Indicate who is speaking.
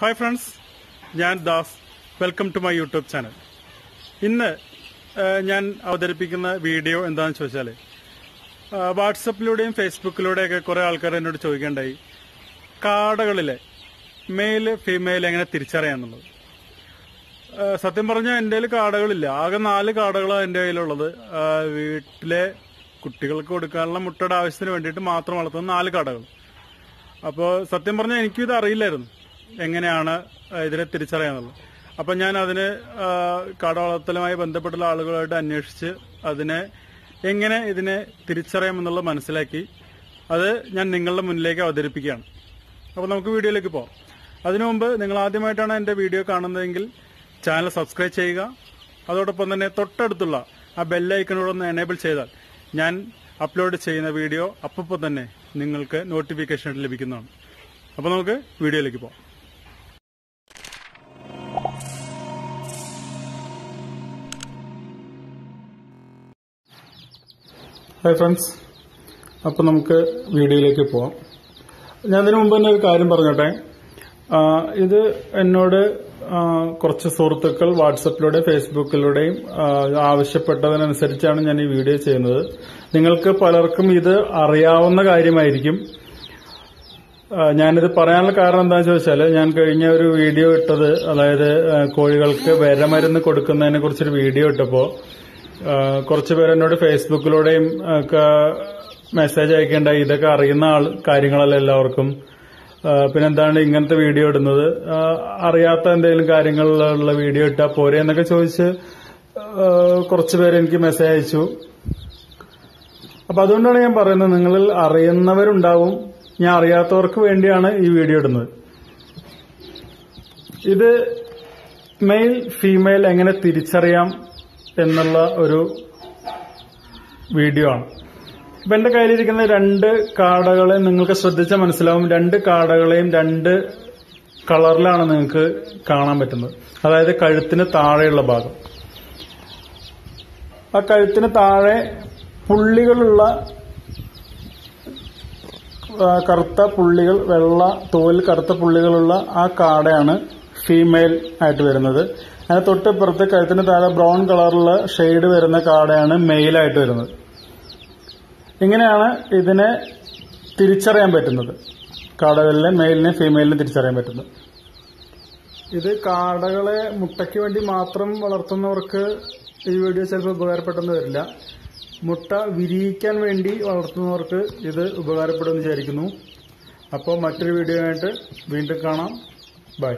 Speaker 1: Hi friends ഞാൻ Das. Welcome to my YouTube channel ഇന്ന് ഞാൻ അവതരിപ്പിക്കുന്ന വീഡിയോ എന്താണെന്ന് ചോദിച്ചാൽ വാട്സപ്പിലൂടെയും ഫേസ്ബുക്കിലൂടെയൊക്കെ കുറേ ആൾക്കാർ എന്നോട് ചോദിക്കേണ്ടായി കാടകളിലെ മെയിൽ ഫീമെയിൽ എങ്ങനെ തിരിച്ചറിയാന്നുള്ളത് സത്യം പറഞ്ഞാൽ എന്റെ കയ്യിൽ കാടകളില്ല. ആകെ നാല് കാടകളാണ് എന്റെ കയ്യിലുള്ളത്. വീട്ടിലെ കുട്ടികൾക്ക് കൊടുക്കാനുള്ള മുട്ടയുടെ ആവശ്യത്തിന് വേണ്ടിയിട്ട് മാത്രം വളർത്തുന്ന നാല് കാടകൾ. അപ്പോൾ സത്യം പറഞ്ഞാൽ എനിക്കും ഇത് അറിയില്ലായിരുന്നു. എങ്ങനെയാണ് ഇതിനെ തിരിച്ചറിയാന്നുള്ളത് അപ്പം ഞാൻ അതിന് കടവളത്തലുമായി ബന്ധപ്പെട്ടുള്ള ആളുകളായിട്ട് അന്വേഷിച്ച് അതിനെ എങ്ങനെ ഇതിനെ തിരിച്ചറിയാമെന്നുള്ളത് മനസ്സിലാക്കി അത് ഞാൻ നിങ്ങളുടെ മുന്നിലേക്ക് അവതരിപ്പിക്കുകയാണ്. അപ്പോൾ നമുക്ക് വീഡിയോയിലേക്ക് പോകാം അതിനു മുമ്പ് നിങ്ങൾ ആദ്യമായിട്ടാണ് എന്റെ വീഡിയോ കാണുന്നതെങ്കിൽ ചാനൽ സബ്സ്ക്രൈബ് ചെയ്യുക. അതോടൊപ്പം തന്നെ തൊട്ടടുത്തുള്ള ആ ബെല്ലൈക്കനോട് ഒന്ന് എനേബിൾ ചെയ്താൽ ഞാൻ അപ്ലോഡ് ചെയ്യുന്ന വീഡിയോ അപ്പോൾ തന്നെ നിങ്ങൾക്ക് നോട്ടിഫിക്കേഷൻ ലഭിക്കുന്നതാണ്. അപ്പോൾ നമുക്ക് വീഡിയോയിലേക്ക് പോകാം ഹായ് ഫ്രണ്ട്സ് അപ്പോൾ നമുക്ക് വീഡിയോയിലേക്ക് പോവാം. ഞാൻ അതിനു മുമ്പ് തന്നെ ഒരു കാര്യം പറഞ്ഞോട്ടെ? ഇത് എന്നോട് കുറച്ച് സുഹൃത്തുക്കൾ വാട്സപ്പിലൂടെ ഫേസ്ബുക്കിലൂടെയും ആവശ്യപ്പെട്ടതിനനുസരിച്ചാണ് ഞാൻ ഈ വീഡിയോ ചെയ്യുന്നത്. നിങ്ങൾക്ക് പലർക്കും ഇത് അറിയാവുന്ന കാര്യമായിരിക്കും. ഞാനിത് പറയാനുള്ള കാരണം എന്താണെന്ന് ചോദിച്ചാൽ ഞാൻ കഴിഞ്ഞ ഒരു വീഡിയോ ഇട്ടത് അതായത് കോഴികൾക്ക് വിരമരുന്ന് കൊടുക്കുന്നതിനെ കുറിച്ചൊരു വീഡിയോ ഇട്ടപ്പോ ആ, കുറച്ച് പേരെന്നോട് ഫേസ്ബുക്കിലൂടെയും ഒക്കെ മെസ്സേജ് അയക്കേണ്ട ഇതൊക്കെ അറിയുന്ന ആൾ കാര്യങ്ങളല്ല എല്ലാവർക്കും. പിന്നെന്താണ് ഇങ്ങനത്തെ വീഡിയോ ഇടുന്നത്? അറിയാത്ത എന്തെങ്കിലും കാര്യങ്ങളിലുള്ള വീഡിയോ ഇട്ടാൽ പോരെ എന്നൊക്കെ ചോദിച്ച് കുറച്ച് പേര് എനിക്ക് മെസ്സേജ് അയച്ചു. അപ്പൊ അതുകൊണ്ടാണ് ഞാൻ പറയുന്നത് നിങ്ങളിൽ അറിയുന്നവരുണ്ടാവും ഞാൻ അറിയാത്തവർക്ക് വേണ്ടിയാണ് ഈ വീഡിയോ ഇടുന്നത്. ഇത് മെയിൽ ഫീമെയിൽ എങ്ങനെ തിരിച്ചറിയാം? എന്നുള്ള ഒരു വീഡിയോ ആണ്. ഇപ്പൊ എന്റെ കയ്യിലിരിക്കുന്ന രണ്ട് കാടകളെ നിങ്ങൾക്ക് ശ്രദ്ധിച്ചാൽ മനസ്സിലാവും. രണ്ട് കാടകളെയും രണ്ട് കളറിലാണ് നിങ്ങൾക്ക് കാണാൻ പറ്റുന്നത്. അതായത് കഴുത്തിന് താഴെയുള്ള ഭാഗം. ആ കഴുത്തിന് താഴെ പുള്ളികളുള്ള കറുത്ത പുള്ളികൾ വെള്ള തോൽ കറുത്ത പുള്ളികളുള്ള ആ കാടയാണ് ഫീമെയിൽ ആയിട്ട് വരുന്നത്. അതിന് തൊട്ടിപ്പുറത്ത് കഴുത്തിന് താഴെ ബ്രൗൺ കളറിലുള്ള ഷെയ്ഡ് വരുന്ന കാടയാണ് മെയിലായിട്ട് വരുന്നത്. ഇങ്ങനെയാണ് ഇതിനെ തിരിച്ചറിയാൻ പറ്റുന്നത്. കാടകളിലെ മെയിലിനെ ഫീമെയിലിനെ തിരിച്ചറിയാൻ പറ്റുന്നത്. ഇത് കാടകളെ മുട്ടയ്ക്ക് വേണ്ടി മാത്രം വളർത്തുന്നവർക്ക് ഈ വീഡിയോ ചിലപ്പോൾ ഉപകാരപ്പെട്ടെന്ന് വരില്ല. മുട്ട വിരിയിക്കാൻ വേണ്ടി വളർത്തുന്നവർക്ക് ഇത് ഉപകാരപ്പെടുമെന്ന് വിചാരിക്കുന്നു. അപ്പോൾ മറ്റൊരു വീഡിയോ ആയിട്ട് വീണ്ടും കാണാം. ബൈ.